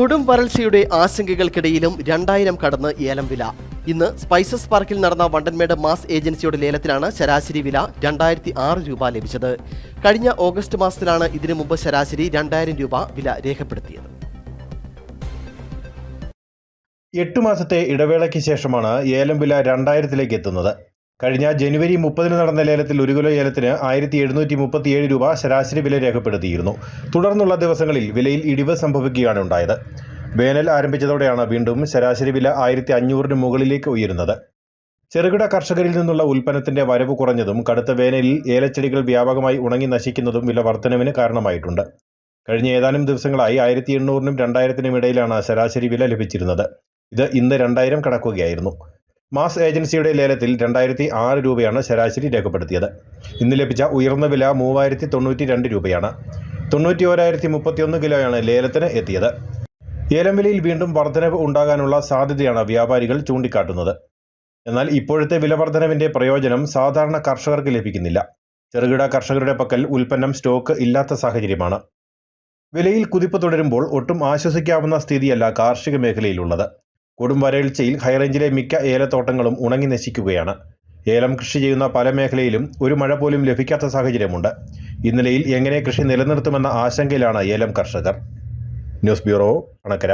കൊടും വരൾച്ചയുടെ ആശങ്കകൾക്കിടയിലും രണ്ടായിരം കടന്ന് ഏലം വില. ഇന്ന് സ്പൈസസ് പാർക്കിൽ നടന്ന വണ്ടൻമേട് മാസ് ഏജൻസിയുടെ ലേലത്തിലാണ് ശരാശരി വില രണ്ടായിരത്തി ആറ് രൂപ ലഭിച്ചത്. കഴിഞ്ഞ ഓഗസ്റ്റ് മാസത്തിലാണ് ഇതിനു മുമ്പ് ശരാശരി രണ്ടായിരം രൂപ വില രേഖപ്പെടുത്തിയത്. എട്ട് മാസത്തെ ഇടവേളയ്ക്ക് ശേഷമാണ് ഏലം വില രണ്ടായിരത്തിലേക്ക് എത്തുന്നത്. കഴിഞ്ഞ ജനുവരി മുപ്പതിന് നടന്ന ലേലത്തിൽ ഒരു കിലോ ഏലത്തിന് ആയിരത്തി എഴുന്നൂറ്റി മുപ്പത്തിയേഴ് രൂപ ശരാശരി വില രേഖപ്പെടുത്തിയിരുന്നു. തുടർന്നുള്ള ദിവസങ്ങളിൽ വിലയിൽ ഇടിവ് സംഭവിക്കുകയാണ് ഉണ്ടായത്. വേനൽ ആരംഭിച്ചതോടെയാണ് വീണ്ടും ശരാശരി വില ആയിരത്തി അഞ്ഞൂറിന് മുകളിലേക്ക് ഉയരുന്നത്. ചെറുകിട കർഷകരിൽ നിന്നുള്ള ഉൽപ്പന്നത്തിന്റെ വരവ് കുറഞ്ഞതും കടുത്ത വേനലിൽ ഏലച്ചെടികൾ വ്യാപകമായി ഉണങ്ങി നശിക്കുന്നതും വില വർധനവിന് കാരണമായിട്ടുണ്ട്. കഴിഞ്ഞ ഏതാനും ദിവസങ്ങളായി ആയിരത്തി എണ്ണൂറിനും രണ്ടായിരത്തിനും ഇടയിലാണ് ശരാശരി വില ലഭിച്ചിരുന്നത്. ഇത് ഇന്ന് രണ്ടായിരം കടക്കുകയായിരുന്നു. മാസ് ഏജൻസിയുടെ ലേലത്തിൽ രണ്ടായിരത്തി ആറ് രൂപയാണ് ശരാശരി രേഖപ്പെടുത്തിയത്. ഇന്ന് ലഭിച്ച ഉയർന്ന വില മൂവായിരത്തി തൊണ്ണൂറ്റി രണ്ട് രൂപയാണ്. തൊണ്ണൂറ്റി ഓരായിരത്തി മുപ്പത്തിയൊന്ന് കിലോയാണ് ലേലത്തിന് എത്തിയത്. ഏലം വിലയിൽ വീണ്ടും വർധനവ് ഉണ്ടാകാനുള്ള സാധ്യതയാണ് വ്യാപാരികൾ ചൂണ്ടിക്കാട്ടുന്നത്. എന്നാൽ ഇപ്പോഴത്തെ വില വർധനവിന്റെ പ്രയോജനം സാധാരണ കർഷകർക്ക് ലഭിക്കുന്നില്ല. ചെറുകിട കർഷകരുടെ പക്കൽ ഉൽപ്പന്നം സ്റ്റോക്ക് ഇല്ലാത്ത സാഹചര്യമാണ്. വിലയിൽ കുതിപ്പ് തുടരുമ്പോൾ ഒട്ടും ആശ്വസിക്കാവുന്ന സ്ഥിതിയല്ല കാർഷിക മേഖലയിലുള്ളത്. കൊടും വരൾച്ചയിൽ ഹൈറേഞ്ചിലെ മിക്ക ഏലത്തോട്ടങ്ങളും ഉണങ്ങി നശിക്കുകയാണ്. ഏലം കൃഷി ചെയ്യുന്ന പല മേഖലയിലും ഒരു മഴ പോലും ലഭിക്കാത്ത സാഹചര്യമുണ്ട്. ഇന്നലെയിൽ എങ്ങനെ കൃഷി നിലനിർത്തുമെന്ന ആശങ്കയിലാണ് ഏലം കർഷകർ. News bureau Anakkara